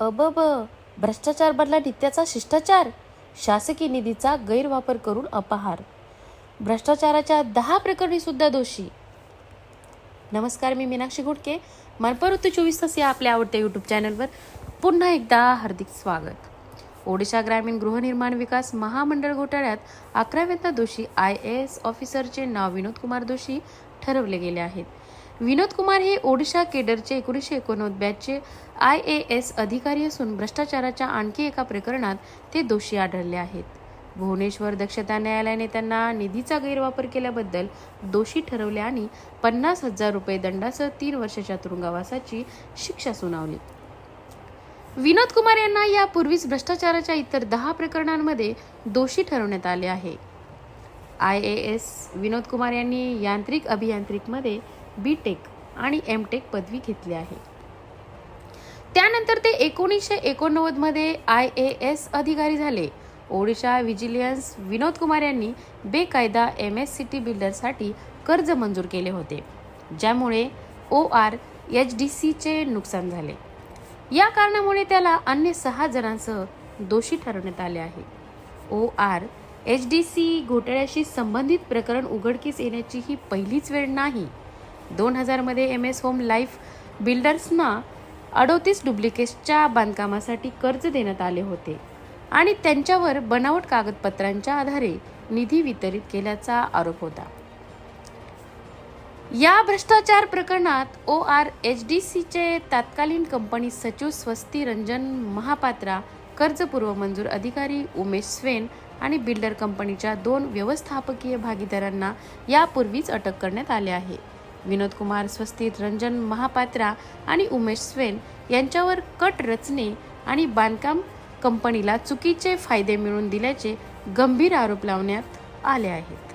अबब भ्रष्टाचार बनला नित्याचा शिष्टाचार? शासकीय निधीचा गैरवापर करून अपहार. भ्रष्टाचाराच्या दहा प्रकरणी सुद्धा दोषी. नमस्कार मी मीनाक्षी घोटके. मनपरुत्त चोवीस तास या आपल्या आवडत्या यूट्यूब चॅनलवर पुन्हा एकदा हार्दिक स्वागत. ओडिशा ग्रामीण गृहनिर्माण विकास महामंडळ घोटाळ्यात अकराव्यांदा दोषी आय ए एस ऑफिसरचे नाव विनोद कुमार दोषी ठरवले गेले आहेत. विनोद कुमार हे ओडिशा केडरचे एकोणीसशे एकोणनव्वद बॅचचे आय ए एस अधिकारी असून भ्रष्टाचाराच्या आणखी एका प्रकरणात ते दोषी आढळले आहेत. भुवनेश्वर दक्षता न्यायालयाने त्यांना निधीचा गैरवापर केल्याबद्दल दोषी ठरवले आणि पन्नास हजार रुपये दंडासह तीन वर्षाच्या तुरुंगवासाची शिक्षा सुनावली. विनोद कुमार यांना यापूर्वीच भ्रष्टाचाराच्या इतर दहा प्रकरणांमध्ये दोषी ठरवण्यात आले आहे. I A S Vinod Kumar यांनी यांत्रिक अभियांत्रिकमध्ये बी टेक आणि एम टेक पदवी घेतली आहे. त्यानंतर ते एकोणीसशे एकोणनव्वदमध्ये आय ए एस अधिकारी झाले. ओडिशा विजिलियन्स विनोद कुमार यांनी बेकायदा एम एस सी टी बिल्डरसाठी कर्ज मंजूर केले होते ज्यामुळे ओ आर एच डी सीचे नुकसान झाले. या कारणामुळे त्याला अन्य सहा जणांसह दोषी ठरवण्यात आले आहे. O R H D C घोटाळ्याशी संबंधित प्रकरण उघडकीस येण्याची ही पहिलीच वेळ नाही. दोन हजारमध्ये एम एस होम लाईफ बिल्डर्सना अडोतीस डुप्लिकेट्सच्या बांधकामासाठी कर्ज देण्यात आले होते. आणि त्यांच्यावर बनावट कागदपत्रांच्या आधारे निधी वितरित केल्याचा आरोप होता. या भ्रष्टाचार प्रकरणात ओ आर एच डी सीचे तत्कालीन कंपनी सचिव स्वस्ती रंजन महापात्रा कर्जपूर्व मंजूर अधिकारी उमेश स्वेन आणि बिल्डर कंपनीच्या दोन व्यवस्थापकीय भागीदारांना यापूर्वीच अटक करण्यात आले आहे. विनोद कुमार स्वस्ती रंजन महापात्रा आणि उमेश स्वेन यांच्यावर कट रचने आणि बांधकाम कंपनीला चुकीचे फायदे मिळवून दिल्याचे गंभीर आरोप लावण्यात आले आहेत.